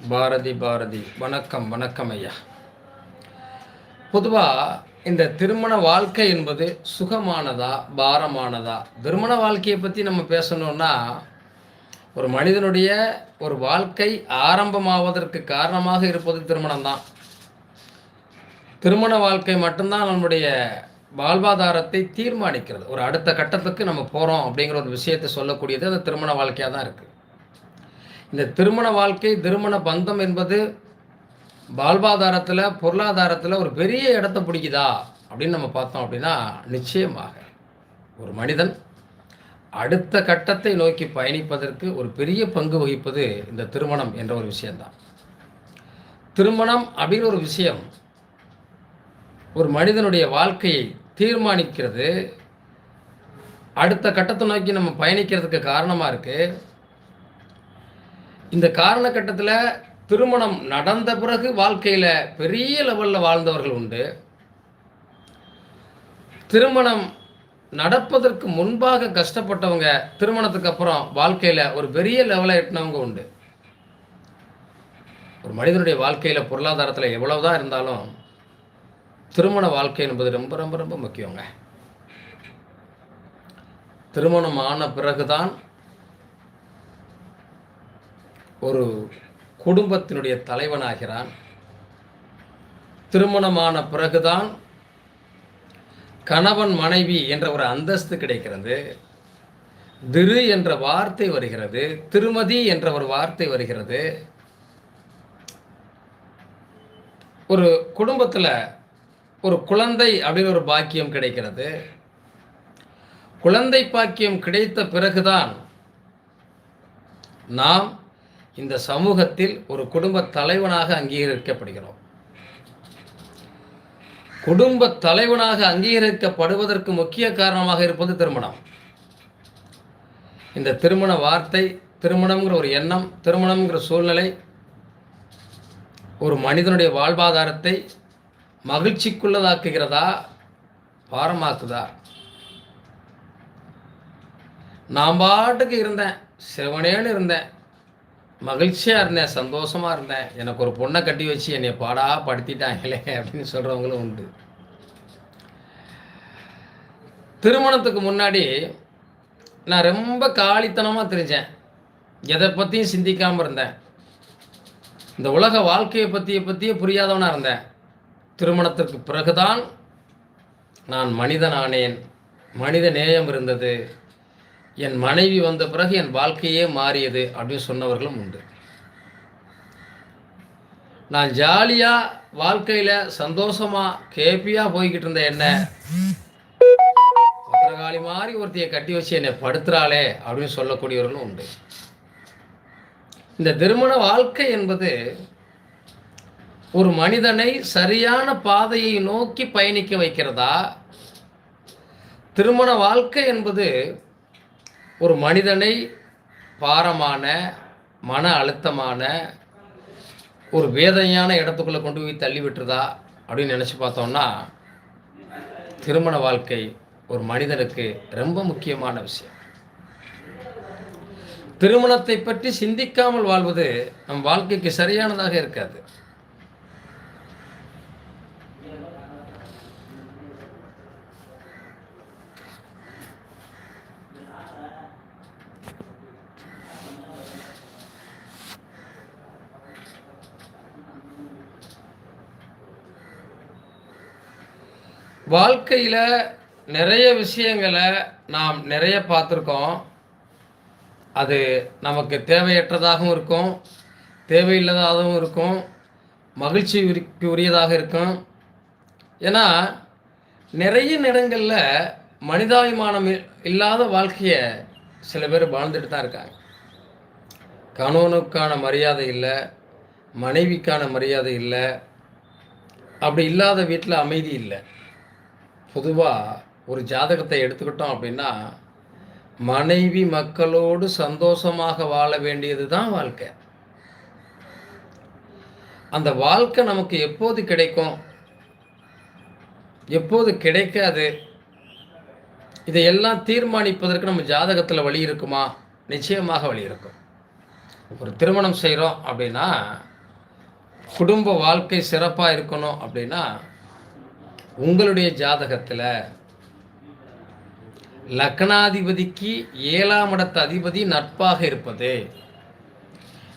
பாரதி பாரதி. வணக்கம் வணக்கம் ஐயா. பொதுவாக இந்த திருமண வாழ்க்கை என்பது சுகமானதா பாரமானதா? திருமண வாழ்க்கையை பற்றி நம்ம பேசணும்னா ஒரு மனிதனுடைய ஒரு வாழ்க்கை ஆரம்பமாவதற்கு காரணமாக இருப்பது திருமணம் தான் திருமண வாழ்க்கை மட்டும்தான் நம்முடைய வாழ்வாதாரத்தை தீர்மானிக்கிறது. ஒரு அடுத்த கட்டத்துக்கு நம்ம போகிறோம் அப்படிங்கிற ஒரு விஷயத்தை சொல்லக்கூடியது அந்த திருமண வாழ்க்கையாக தான் இருக்குது இந்த திருமண வாழ்க்கை திருமண பந்தம் என்பது வாழ்வாதாரத்தில் பொருளாதாரத்தில் ஒரு பெரிய இடத்த பிடிக்குதா அப்படின்னு நம்ம பார்த்தோம் அப்படின்னா நிச்சயமாக ஒரு மனிதன் அடுத்த கட்டத்தை நோக்கி பயணிப்பதற்கு ஒரு பெரிய பங்கு வகிப்பது இந்த திருமணம் என்ற ஒரு விஷயந்தான் திருமணம் அப்படின்னு ஒரு விஷயம் ஒரு மனிதனுடைய வாழ்க்கையை தீர்மானிக்கிறது. அடுத்த கட்டத்தை நோக்கி நம்ம பயணிக்கிறதுக்கு காரணமாக இருக்குது இந்த காரணகட்டத்தில் திருமணம் நடந்த பிறகு வாழ்க்கையில் பெரிய லெவலில் வாழ்ந்தவர்கள் உண்டு. திருமணம் நடப்பதற்கு முன்பாக கஷ்டப்பட்டவங்க திருமணத்துக்கு அப்புறம் வாழ்க்கையில் ஒரு பெரிய லெவலை எட்டினவங்க உண்டு. ஒரு மனிதனுடைய வாழ்க்கையில் பொருளாதாரத்தில் எவ்வளவுதான் இருந்தாலும் திருமண வாழ்க்கை என்பது ரொம்ப ரொம்ப ரொம்ப முக்கியங்க. திருமணம் ஆன பிறகுதான் ஒரு குடும்பத்தினுடைய தலைவனாகிறான். திருமணமான பிறகுதான் கணவன் மனைவி என்ற ஒரு அந்தஸ்து கிடைக்கிறது. திரு என்ற வார்த்தை வருகிறது. திருமதி என்ற ஒரு வார்த்தை வருகிறது. ஒரு குடும்பத்தில் ஒரு குழந்தை அப்படின்னு ஒரு பாக்கியம் கிடைக்கிறது. குழந்தை பாக்கியம் கிடைத்த பிறகுதான் நாம் இந்த சமூகத்தில் ஒரு குடும்ப தலைவனாக அங்கீகரிக்கப்படுகிறோம். குடும்ப தலைவனாக அங்கீகரிக்கப்படுவதற்கு முக்கிய காரணமாக இருப்பது திருமணம். இந்த திருமண வார்த்தை திருமணம்ங்கிற ஒரு எண்ணம் திருமணம்ங்கிற சூழ்நிலை ஒரு மனிதனுடைய வாழ்வாதாரத்தை மகிழ்ச்சிக்குள்ளதாக்குகிறதா பாரமாக்குதா? நான் பாட்டுக்கு இருந்தேன் சிவனேன்னு இருந்தேன். மகிழ்ச்சியாக இருந்தேன் சந்தோஷமாக இருந்தேன். எனக்கு ஒரு பொண்ணை கட்டி வச்சு என்னை பாடா படுத்திட்டாங்களே அப்படின்னு சொல்கிறவங்களும் உண்டு. திருமணத்துக்கு முன்னாடி நான் ரொம்ப காலித்தனமாக தெரிஞ்சேன். எதை பற்றியும் சிந்திக்காமல் இருந்தேன். இந்த உலக வாழ்க்கையை பற்றிய பற்றியே புரியாதவனாக இருந்தேன். திருமணத்திற்கு பிறகுதான் நான் மனிதனானேன். மனித நேயம் இருந்தது. என் மனைவி வந்த பிறகு என் வாழ்க்கையே மாறியது அப்படின்னு சொன்னவர்களும் உண்டு. நான் ஜாலியாக வாழ்க்கையில் சந்தோஷமாக கேப்பியாக போய்கிட்டு இருந்த என்ன பத்திரகாளி மாதிரி ஒருத்தையை கட்டி வச்சு என்னை படுத்துறாளே அப்படின்னு சொல்லக்கூடியவர்களும் உண்டு. இந்த திருமண வாழ்க்கை என்பது ஒரு மனிதனை சரியான பாதையை நோக்கி பயணிக்க வைக்கிறதா? திருமண வாழ்க்கை என்பது ஒரு மனிதனை பாரமான மன அழுத்தமான ஒரு வேதனையான இடத்துக்குள்ளே கொண்டு போய் தள்ளி விட்டுருதா அப்படின்னு நினச்சி பார்த்தோம்னா திருமண வாழ்க்கை ஒரு மனிதனுக்கு ரொம்ப முக்கியமான விஷயம். திருமணத்தை பற்றி சிந்திக்காமல் வாழ்வது நம் வாழ்க்கைக்கு சரியானதாக இருக்காது. வாழ்க்கையில் நிறைய விஷயங்களை நாம் நிறைய பார்த்துருக்கோம். அது நமக்கு தேவையற்றதாகவும் இருக்கும் தேவையில்லாததாகவும் இருக்கும் மகிழ்ச்சி உரியதாக இருக்கும். ஏன்னா நிறைய நேரங்களில் மனிதாபிமானம் இல்லாத வாழ்க்கையை சில பேர் வாழ்ந்துட்டு தான் இருக்காங்க. கணவனுக்கான மரியாதை இல்லை மனைவிக்கான மரியாதை இல்லை அப்படி இல்லாத வீட்டில் அமைதி இல்லை. பொதுவாக ஒரு ஜாதகத்தை எடுத்துக்கிட்டோம் அப்படின்னா மனைவி மக்களோடு சந்தோஷமாக வாழ வேண்டியது தான் வாழ்க்கை. அந்த வாழ்க்கை நமக்கு எப்போது கிடைக்கும்? எப்போது கிடைக்காது? இதையெல்லாம் தீர்மானிப்பதற்கு நம்ம ஜாதகத்தில் வழி இருக்குமா? நிச்சயமாக வழி இருக்கும். ஒரு திருமணம் செய்கிறோம் அப்படின்னா குடும்ப வாழ்க்கை சிறப்பாக இருக்கணும் அப்படின்னா உங்களுடைய ஜாதகத்தில் லக்னாதிபதிக்கு ஏழாம் இடத்து அதிபதி நட்பாக இருப்பது.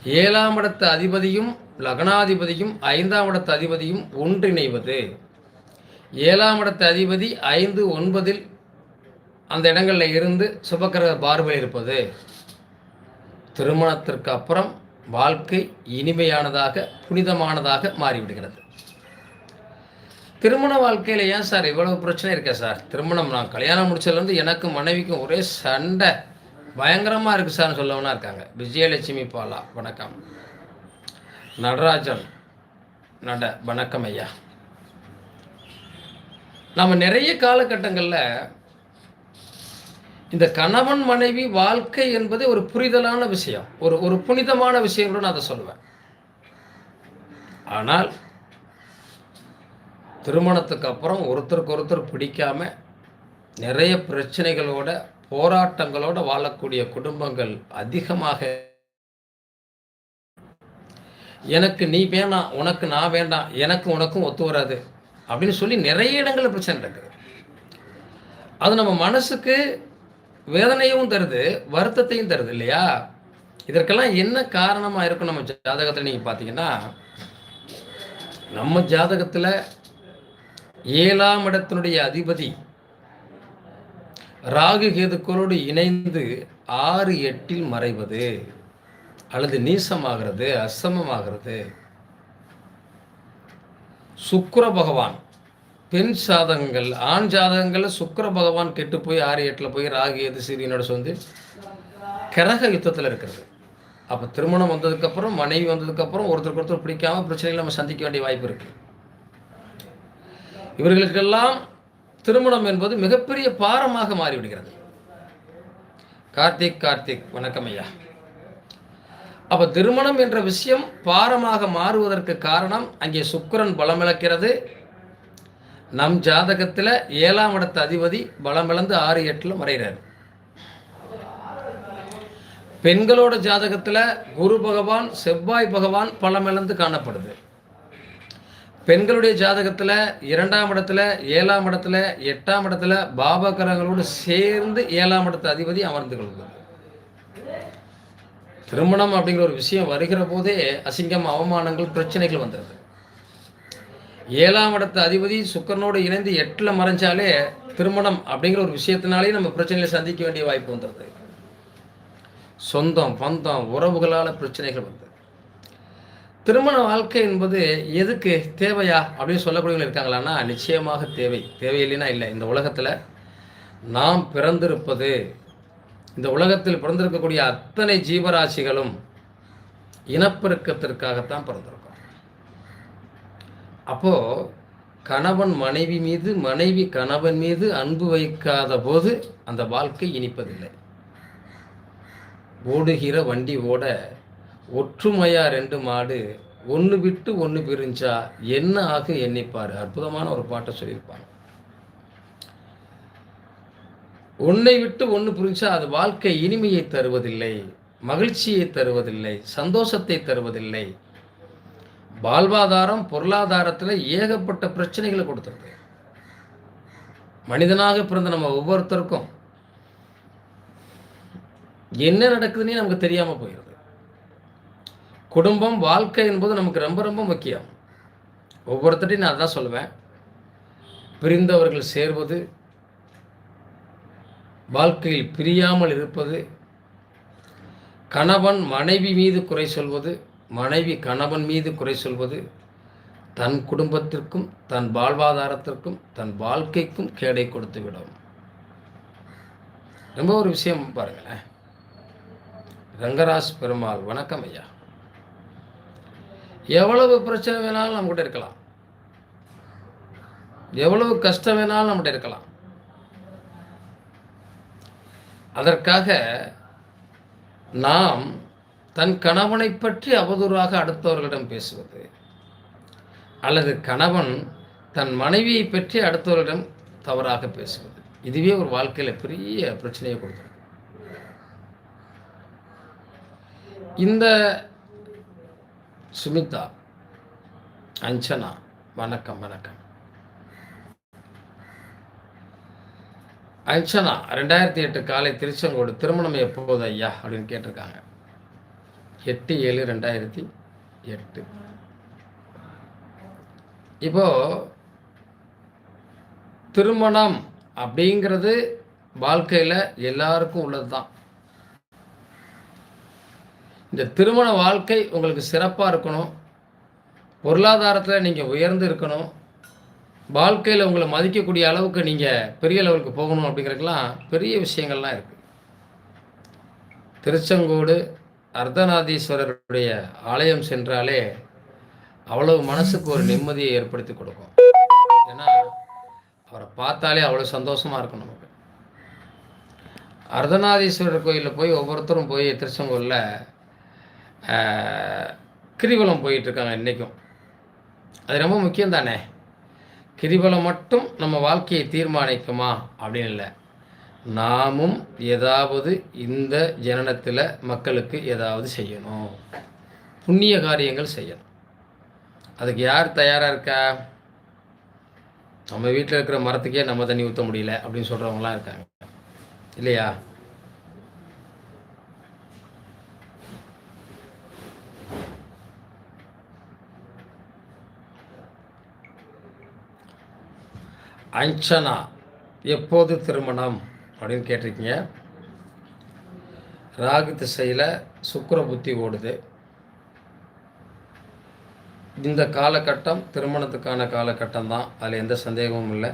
ஏழாம் இடத்து அதிபதியும் லக்னாதிபதியும் ஐந்தாம் இடத்து அதிபதியும் ஒன்றிணைவது. ஏழாம் இடத்து அதிபதி ஐந்து ஒன்பதில் அந்த இடங்களில் இருந்து சுபக்கிரக பார்வை இருப்பது. திருமணத்திற்கு அப்புறம் வாழ்க்கை இனிமையானதாக புனிதமானதாக மாறிவிடுகிறது. திருமண வாழ்க்கையில் ஏன் சார் இவ்வளவு பிரச்சனை இருக்கா சார்? திருமணம் நான் கல்யாணம் முடிச்சதுலேருந்து எனக்கு மனைவிக்கும் ஒரே சண்டை. பயங்கரமாக இருக்குது சார்னு சொல்லவனா இருக்காங்க. விஜயலட்சுமி பாலா வணக்கம். நடராஜன் நட வணக்கம் ஐயா. நம்ம நிறைய காலகட்டங்களில் இந்த கணவன் மனைவி வாழ்க்கை என்பது ஒரு புரிதலான விஷயம். ஒரு ஒரு புனிதமான விஷயம் கூட நான் அதை சொல்லுவேன். ஆனால் திருமணத்துக்கு அப்புறம் ஒருத்தருக்கு ஒருத்தர் பிடிக்காம நிறைய பிரச்சனைகளோட போராட்டங்களோட வாழக்கூடிய குடும்பங்கள் அதிகமாக. எனக்கு நீ வேணாம் உனக்கு நான் வேண்டாம் எனக்கு உனக்கும் ஒத்து வராது அப்படின்னு சொல்லி நிறைய இடங்களில் பிரச்சனை நடக்குது. அது நம்ம மனசுக்கு வேதனையும் தருது வருத்தத்தையும் தருது இல்லையா? இதற்கெல்லாம் என்ன காரணமாக இருக்கும் நம்ம ஜாதகத்தில் நீங்கள் பார்த்தீங்கன்னா நம்ம ஜாதகத்தில் ஏழாம் இடத்தினுடைய அதிபதி ராகு கேதுக்களோடு இணைந்து ஆறு எட்டில் மறைவது அல்லது நீசமாகிறது அசமமாகிறது. சுக்கர பகவான் பெண் ஜாதகங்கள் ஆண் ஜாதகங்களில் சுக்கர பகவான் கெட்டு போய் ஆறு எட்டில் போய் ராகு எது சீரியனோட சேர்ந்து கிரக யுத்தத்தில் இருக்கிறது. அப்போ திருமணம் வந்ததுக்கப்புறம் மனைவி வந்ததுக்கப்புறம் ஒருத்தருக்கு ஒருத்தர் பிடிக்காம பிரச்சனைகளை நம்ம சந்திக்க வேண்டிய வாய்ப்பு இருக்குது இவர்களுக்கெல்லாம் திருமணம் என்பது மிகப்பெரிய பாரமாக மாறிவிடுகிறது. கார்த்திக் கார்த்திக் வணக்கம் ஐயா. அப்ப திருமணம் என்ற விஷயம் பாரமாக மாறுவதற்கு காரணம் அங்கே சுக்கிரன் பலமிழக்கிறது நம் ஜாதகத்தில் ஏழாம் இடத்து அதிபதி பலமிழந்து ஆறு எட்டில் மறைகிறார். பெண்களோட ஜாதகத்தில் குரு பகவான் செவ்வாய் பகவான் பலமிழந்து காணப்படுது. பெண்களுடைய ஜாதகத்தில் இரண்டாம் இடத்துல ஏழாம் இடத்துல எட்டாம் இடத்துல பாபகரங்களோடு சேர்ந்து ஏழாம் இடத்து அதிபதி அமர்ந்து கொள்கிறது திருமணம் அப்படிங்கிற ஒரு விஷயம் வருகிற போதே அசிங்கம் அவமானங்கள் பிரச்சனைகள் வந்துடுது ஏழாம் இடத்து அதிபதி சுக்கரனோடு இணைந்து எட்டில் மறைஞ்சாலே திருமணம் அப்படிங்கிற ஒரு விஷயத்தினாலே நம்ம பிரச்சனைகளை சந்திக்க வேண்டிய வாய்ப்பு வந்துடுது சொந்தம் பந்தம் உறவுகளால் பிரச்சனைகள் வருது திருமண வாழ்க்கை என்பது எதுக்கு தேவையா அப்படின்னு சொல்லக்கூடியவங்க இருக்காங்களான்னா நிச்சயமாக தேவை. தேவையில்லைன்னா இல்லை. இந்த உலகத்தில் நாம் பிறந்திருப்பது இந்த உலகத்தில் பிறந்திருக்கக்கூடிய அத்தனை ஜீவராசிகளும் இனப்பெருக்கத்திற்காகத்தான் பிறந்திருக்கும். அப்போ கணவன் மனைவி மீது மனைவி கணவன் மீது அன்பு வைக்காத போது அந்த வாழ்க்கை இனிப்பதில்லை. ஓடுகிற வண்டி ஓட ஒற்றுமையா ரெண்டு மாடு ஒன்று விட்டு ஒன்று பிரிஞ்சா என்ன ஆக எண்ணிப்பார்? அற்புதமான ஒரு பாட்டை சொல்லியிருப்பாங்க. ஒன்றை விட்டு ஒன்று பிரிஞ்சா அது வாழ்க்கை இனிமையை தருவதில்லை மகிழ்ச்சியை தருவதில்லை சந்தோஷத்தை தருவதில்லை. வாழ்வாதாரம் பொருளாதாரத்தில் ஏகப்பட்ட பிரச்சனைகளை கொடுத்துருது மனிதனாக பிறந்த நம்ம ஒவ்வொருத்தருக்கும் என்ன நடக்குதுன்னே நமக்கு தெரியாமல் போயிடுது குடும்பம் வாழ்க்கை என்பது நமக்கு ரொம்ப ரொம்ப முக்கியம். ஒவ்வொருத்தரையும் நான் அதான் சொல்லுவேன். பிரிந்தவர்கள் சேர்வது வாழ்க்கையில் பிரியாமல் இருப்பது கணவன் மனைவி மீது குறை சொல்வது மனைவி கணவன் மீது குறை சொல்வது தன் குடும்பத்திற்கும் தன் வாழ்வாதாரத்திற்கும் தன் வாழ்க்கைக்கும் கேடை கொடுத்து விடும். ரொம்ப ஒரு விஷயம் பாருங்களேன். ரங்கராஜ் பெருமாள் வணக்கம் ஐயா. எவ்வளவு பிரச்சனை வேணாலும் நம்மகிட்ட இருக்கலாம். எவ்வளவு கஷ்டம் வேணாலும் நம்மகிட்ட இருக்கலாம். அதற்காக நாம் தன் கணவனை பற்றி அவதூறாக அடுத்தவர்களிடம் பேசுவது அல்லது கணவன் தன் மனைவியை பற்றி அடுத்தவர்களிடம் தவறாக பேசுவது. இதுவே ஒரு வாழ்க்கையில் பெரிய பிரச்சனையை கொடுக்கும். இந்த சுமிதா அஞ்சனா வணக்கம் வணக்கம். அஞ்சனா ரெண்டாயிரத்தி எட்டு காலை திருச்செங்கோடு திருமணம் எப்போது ஐயா? அப்படின்னு கேட்டிருக்காங்க. எட்டு ஏழு ரெண்டாயிரத்தி எட்டு. இப்போ திருமணம் அப்படிங்கிறது வாழ்க்கையில் எல்லாருக்கும் உள்ளது தான் இந்த திருமண வாழ்க்கை உங்களுக்கு சிறப்பாக இருக்கணும். பொருளாதாரத்தில் நீங்கள் உயர்ந்து இருக்கணும். வாழ்க்கையில் உங்களை மதிக்கக்கூடிய அளவுக்கு நீங்கள் பெரிய லெவலுக்கு போகணும் அப்படிங்கிறதுக்கெல்லாம் பெரிய விஷயங்கள்லாம் இருக்குது திருச்செங்கோடு அர்த்தநாதீஸ்வரருடைய ஆலயம் சென்றாலே அவ்வளவு மனசுக்கு ஒரு நிம்மதியை ஏற்படுத்தி கொடுக்கும். ஏன்னா அவரை பார்த்தாலே அவ்வளோ சந்தோஷமாக இருக்கும் நமக்கு. அர்த்தநாதீஸ்வரர் கோயிலில் போய் ஒவ்வொருத்தரும் போய் திருச்செங்கோலில் கிரிவலம் போயிட்டுருக்காங்க இன்றைக்கும். அது ரொம்ப முக்கியம் தானே கிரிவலம் மட்டும் நம்ம வாழ்க்கையை தீர்மானிக்குமா? அப்படின்னு இல்லை. நாமும் ஏதாவது இந்த ஜனனத்தில் மக்களுக்கு ஏதாவது செய்யணும். புண்ணிய காரியங்கள் செய்யணும். அதுக்கு யார் தயாராக இருக்கா? நம்ம வீட்டில் இருக்கிற மரத்துக்கே நம்ம தண்ணி ஊற்ற முடியல அப்படின்னு சொல்கிறவங்களாம் இருக்காங்க. இல்லையா? அஞ்சனா எப்போது திருமணம்? அப்படின்னு கேட்டிருக்கீங்க. ராகு திசையில் சுக்கர புத்தி ஓடுது. இந்த காலகட்டம் திருமணத்துக்கான காலகட்டம் தான். அதில் எந்த சந்தேகமும் இல்லை.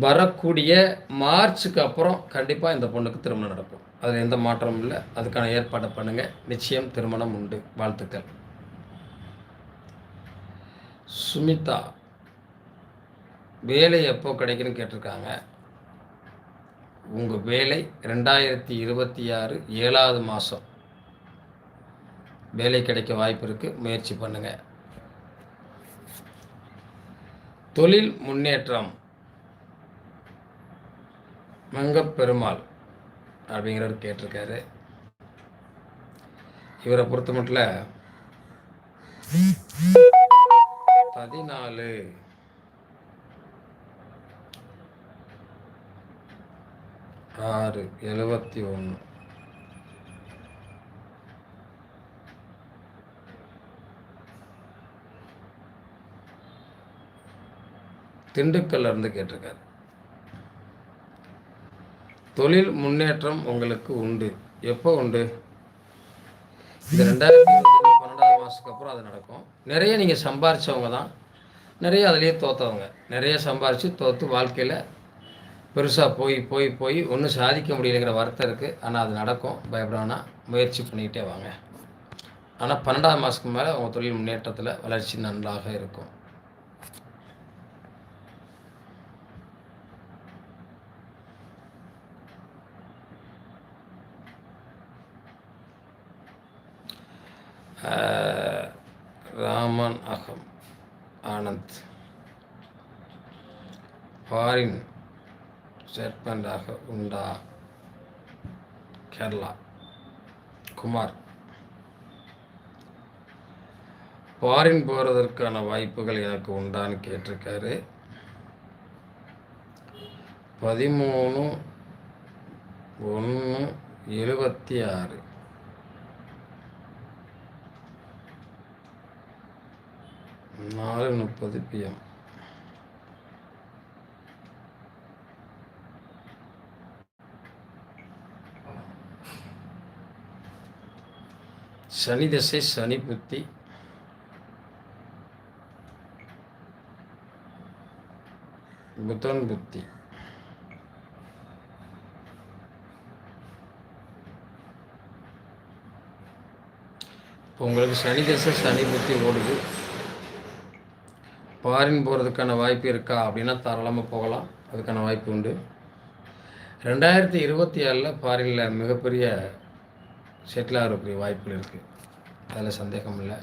வரக்கூடிய மார்ச்சுக்கு அப்புறம் கண்டிப்பாக இந்த பொண்ணுக்கு திருமணம் நடக்கும். அதில் எந்த மாற்றமும் இல்லை. அதுக்கான ஏற்பாடை பண்ணுங்கள் நிச்சயம் திருமணம் உண்டு. வாழ்த்துக்கள். சுமிதா வேலை எப்போ கிடைக்குன்னு கேட்டிருக்காங்க. உங்கள் வேலை ரெண்டாயிரத்தி இருபத்தி ஆறு ஏழாவது மாதம் வேலை கிடைக்க வாய்ப்பு இருக்குது முயற்சி பண்ணுங்கள் தொழில் முன்னேற்றம். மங்கப்பெருமாள் அப்படிங்கிறவர் கேட்டிருக்காரு. இவரை பொறுத்த மட்டும் பதினாலு ஆறு எழுபத்தி ஒன்று. திண்டுக்கல்ல இருந்து கேட்டிருக்காரு. தொழில் முன்னேற்றம் உங்களுக்கு உண்டு. எப்போ உண்டு? இந்த ரெண்டாயிரத்தி இருபத்தஞ்சு பன்னெண்டாவது மாதத்துக்கு அப்புறம் அது நடக்கும். நிறைய நீங்கள் சம்பாரித்தவங்க தான். நிறைய அதுலேயே தோற்றவங்க நிறைய சம்பாரித்து தோற்று வாழ்க்கையில் பெருசாக போய் போய் போய் ஒன்றும் சாதிக்க முடியலைங்கிற வருத்தம் இருக்குது ஆனால் அது நடக்கும். பயப்படானா முயற்சி பண்ணிக்கிட்டே வாங்க. ஆனால் பன்னெண்டாவது மாதத்துக்கு மேலே உங்கள் தொழில் முன்னேற்றத்தில் வளர்ச்சி நன்றாக இருக்கும். ராமன் அகம் ஆனந்த். ஃபாரின் ஸ்டேட்மெண்ட்டாக உண்டா? கேரளா. குமார். ஃபாரின் போகிறதற்கான வாய்ப்புகள் எனக்கு உண்டான்னு கேட்டிருக்காரு. பதிமூணு ஒன்று எழுபத்தி ஆறு. நாலு முப்பது பிஎம் சனி தசை சனி புத்தி. புதன் புத்தி. உங்களுக்கு சனி தசை சனி புத்தி ஓடுது. ஃபாரின் போகிறதுக்கான வாய்ப்பு இருக்கா அப்படின்னா தாராளமாக போகலாம். அதுக்கான வாய்ப்பு உண்டு. ரெண்டாயிரத்தி இருபத்தி ஏழில் ஃபாரினில் மிகப்பெரிய செட்டில் ஆகக்கூடிய வாய்ப்புகள் இருக்குது அதில் சந்தேகம் இல்லை.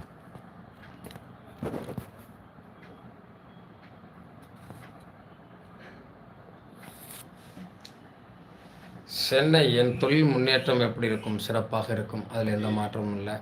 சென்னை என் தொழில் முன்னேற்றம் எப்படி இருக்கும்? சிறப்பாக இருக்கும். அதில் எந்த மாற்றமும் இல்லை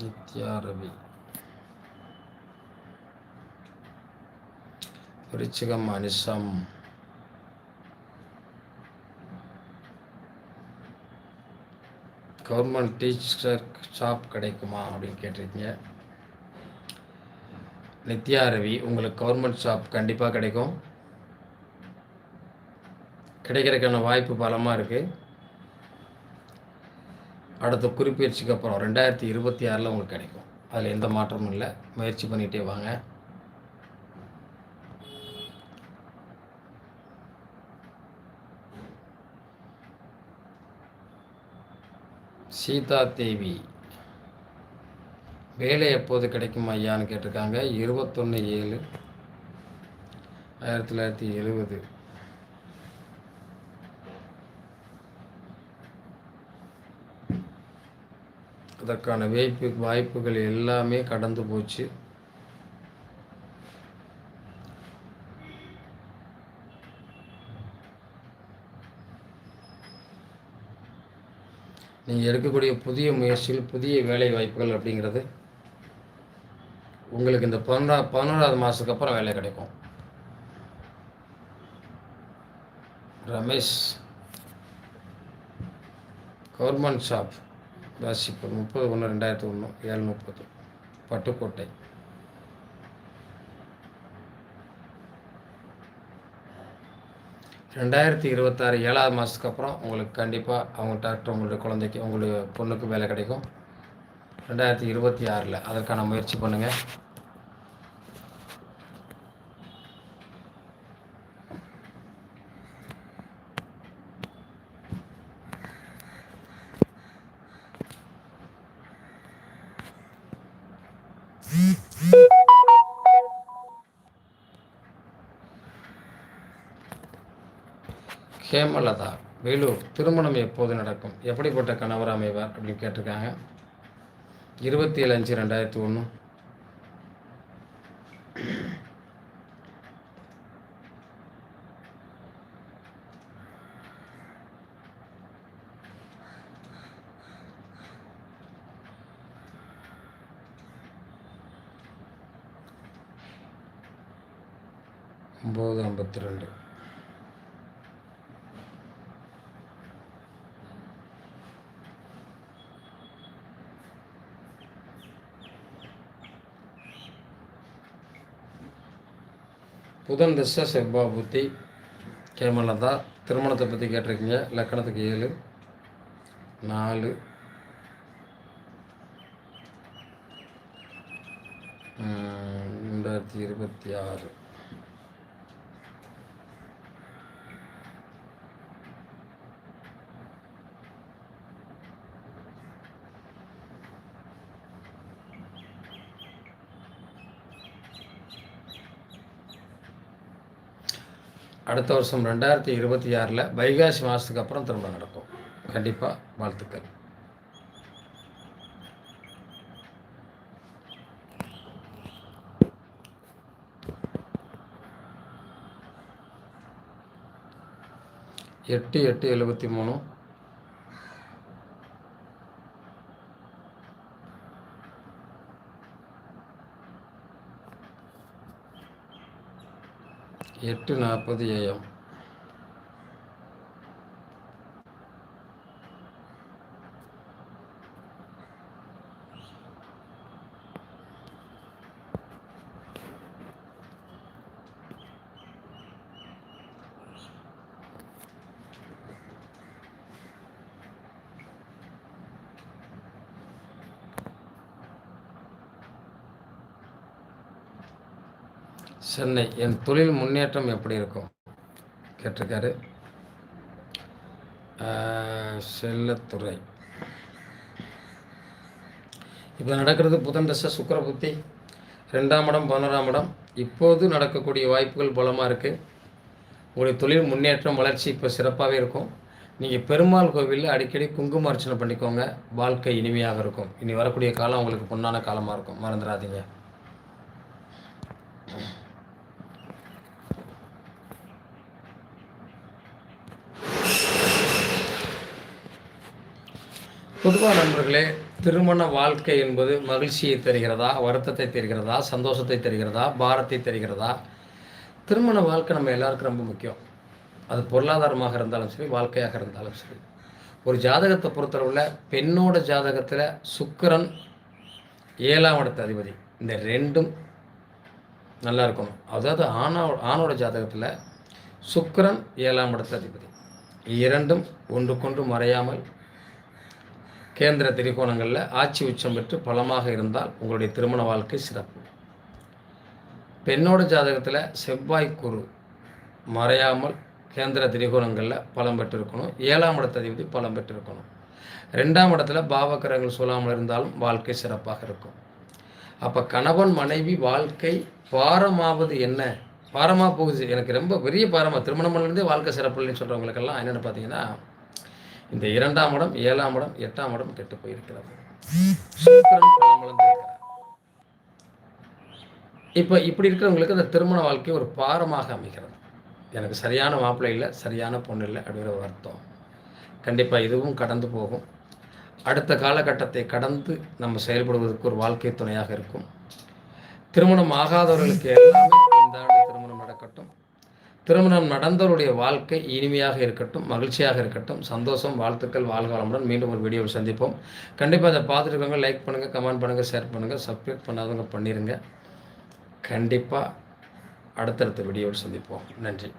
நித்யா ரவி விருச்சிகம் அனிசம் கவர்மெண்ட் டீச்சர் ஷாப் கிடைக்குமா அப்படின்னு கேட்டிருக்கீங்க. நித்யா ரவி உங்களுக்கு கவர்மெண்ட் ஷாப் கண்டிப்பாக கிடைக்கும். கிடைக்கிறதுக்கான வாய்ப்பு பலமாக இருக்குது அடுத்த குறிப்பயிற்சிக்கு அப்புறம் ரெண்டாயிரத்தி இருபத்தி ஆறில் உங்களுக்கு கிடைக்கும். அதில் எந்த மாற்றமும் இல்லை. முயற்சி பண்ணிகிட்டே வாங்க. சீதா தேவி வேலை எப்போது கிடைக்கும் ஐயான்னு கேட்டிருக்காங்க. இருபத்தொன்று ஏழு ஆயிரத்தி தொள்ளாயிரத்தி எழுபது. அதற்கான வாய்ப்பு வாய்ப்புகள் எல்லாமே கடந்து போச்சு. நீங்கள் எடுக்கக்கூடிய புதிய முயற்சிகள் புதிய வேலை வாய்ப்புகள் அப்படிங்கிறது உங்களுக்கு இந்த பதினொன்றா பதினோராவது மாதத்துக்கு அப்புறம் வேலை கிடைக்கும். Ramesh government shop. வாசிப்பு முப்பது ஒன்று ரெண்டாயிரத்தி ஒன்று ஏழு முப்பது. பட்டுக்கோட்டை. ரெண்டாயிரத்தி இருபத்தாறு ஏழாவது மாதத்துக்கு அப்புறம் உங்களுக்கு கண்டிப்பாக அவங்க டாக்டர் உங்களுடைய குழந்தைக்கு உங்களுடைய பொண்ணுக்கு வேலை கிடைக்கும். ரெண்டாயிரத்தி இருபத்தி ஆறில் அதற்கான முயற்சி பண்ணுங்கள். ஹேமலதா வேலூர் திருமணம் எப்போது நடக்கும்? எப்படிப்பட்ட கணவர் அமைவார் அப்படின்னு கேட்டிருக்காங்க. இருபத்தி ஏழு அஞ்சு ரெண்டாயிரத்தி ஒன்று. ஒம்பது ஐம்பத்தி ரெண்டு. புதன் திசை செவ்வா புத்தி கேமலதா திருமணத்தை பற்றி கேட்டிருக்கீங்க. லக்கணத்துக்கு ஏழு நாலு ரெண்டாயிரத்தி இருபத்தி ஆறு. அடுத்த வருஷம் ரெண்டாயிரத்தி இருபத்தி ஆறில் வைகாசி மாதத்துக்கு அப்புறம் திரும்ப நடக்கும். கண்டிப்பாக வாழ்த்துக்கள். எட்டு எட்டு எழுபத்தி மூணு. எட்டு நாற்பது ஏஎம் சென்னை என் தொழில் முன்னேற்றம் எப்படி இருக்கும்? கேட்டிருக்காரு. செல்லத்துறை. இப்போ நடக்கிறது புதன் தசை சுக்கர புத்தி. ரெண்டாம் இடம் பதினோராம் இடம். இப்போது நடக்கக்கூடிய வாய்ப்புகள் பலமாக இருக்குது உங்களுடைய தொழில் முன்னேற்றம் வளர்ச்சி இப்போ சிறப்பாகவே இருக்கும். நீங்கள் பெருமாள் கோவிலில் அடிக்கடி குங்கும அர்ச்சனை பண்ணிக்கோங்க. வாழ்க்கை இனிமையாக இருக்கும். இனி வரக்கூடிய காலம் உங்களுக்கு பொன்னான காலமாக இருக்கும். மறந்துடாதீங்க. பொதுவாக நண்பர்களே திருமண வாழ்க்கை என்பது மகிழ்ச்சியை தருகிறதா வருத்தத்தை தருகிறதா சந்தோஷத்தை தருகிறதா பாரத்தை தருகிறதா? திருமண வாழ்க்கை நம்ம எல்லாருக்கும் ரொம்ப முக்கியம். அது பொருளாதாரமாக இருந்தாலும் சரி வாழ்க்கையாக இருந்தாலும் சரி. ஒரு ஜாதகத்தை பொறுத்தளவில் பெண்ணோட ஜாதகத்தில் சுக்கரன் ஏழாம் இடத்து அதிபதி. இந்த ரெண்டும் நல்லா இருக்கணும். அதாவது ஆணோ ஆணோட ஜாதகத்தில் சுக்கரன் ஏழாம் இடத்து அதிபதி. இரண்டும் ஒன்றுக்கொன்று மறையாமல் கேந்திர திரிகோணங்களில் ஆட்சி உச்சம் பெற்று பலமாக இருந்தால் உங்களுடைய திருமண வாழ்க்கை சிறப்பு. பெண்ணோட ஜாதகத்தில் செவ்வாய் குரு மறையாமல் கேந்திர திரிகோணங்களில் பலம் பெற்றிருக்கணும். ஏழாம் இடத்த அதிபதி பலம் பெற்றிருக்கணும். ரெண்டாம் இடத்துல பாவக்கரங்கள் சொல்லாமல் இருந்தாலும் வாழ்க்கை சிறப்பாக இருக்கும். அப்போ கணவன் மனைவி வாழ்க்கை பாரமாவது என்ன? பாரமாக போகுது. எனக்கு ரொம்ப பெரிய பாரமாக திருமணம் பண்ணிருந்தே வாழ்க்கை சிறப்பு இல்லைன்னு சொல்கிறவங்களுக்கெல்லாம் என்னென்னு பார்த்தீங்கன்னா இந்த இரண்டாம் இடம் ஏழாம் இடம் எட்டாம் இடம் கெட்டு போயிருக்கிறது. சுக்கிரன் இப்போ இப்படி இருக்கிறவங்களுக்கு அந்த திருமண வாழ்க்கை ஒரு பாரமாக அமைகிறது. எனக்கு சரியான மாப்பிள்ளை இல்லை சரியான பொண்ணு இல்லை அப்படிங்கிற ஒரு அர்த்தம். கண்டிப்பாக இதுவும் கடந்து போகும். அடுத்த காலகட்டத்தை கடந்து நம்ம செயல்படுவதற்கு ஒரு வாழ்க்கை துணையாக இருக்கும். திருமணம் ஆகாதவர்களுக்கு எல்லாமே திருமணம் நடந்தவருடைய வாழ்க்கை இனிமையாக இருக்கட்டும் மகிழ்ச்சியாக இருக்கட்டும். சந்தோஷம் வாழ்த்துக்கள் வாழ்க வளமுடன் மீண்டும் ஒரு வீடியோவில் சந்திப்போம். கண்டிப்பாக அதை பார்த்துருக்கவங்க லைக் பண்ணுங்கள் கமெண்ட் பண்ணுங்கள் ஷேர் பண்ணுங்கள் சப்ஸ்கிரைப் பண்ணாதவங்க பண்ணிடுங்க கண்டிப்பாக அடுத்தடுத்த வீடியோவில் சந்திப்போம். நன்றி.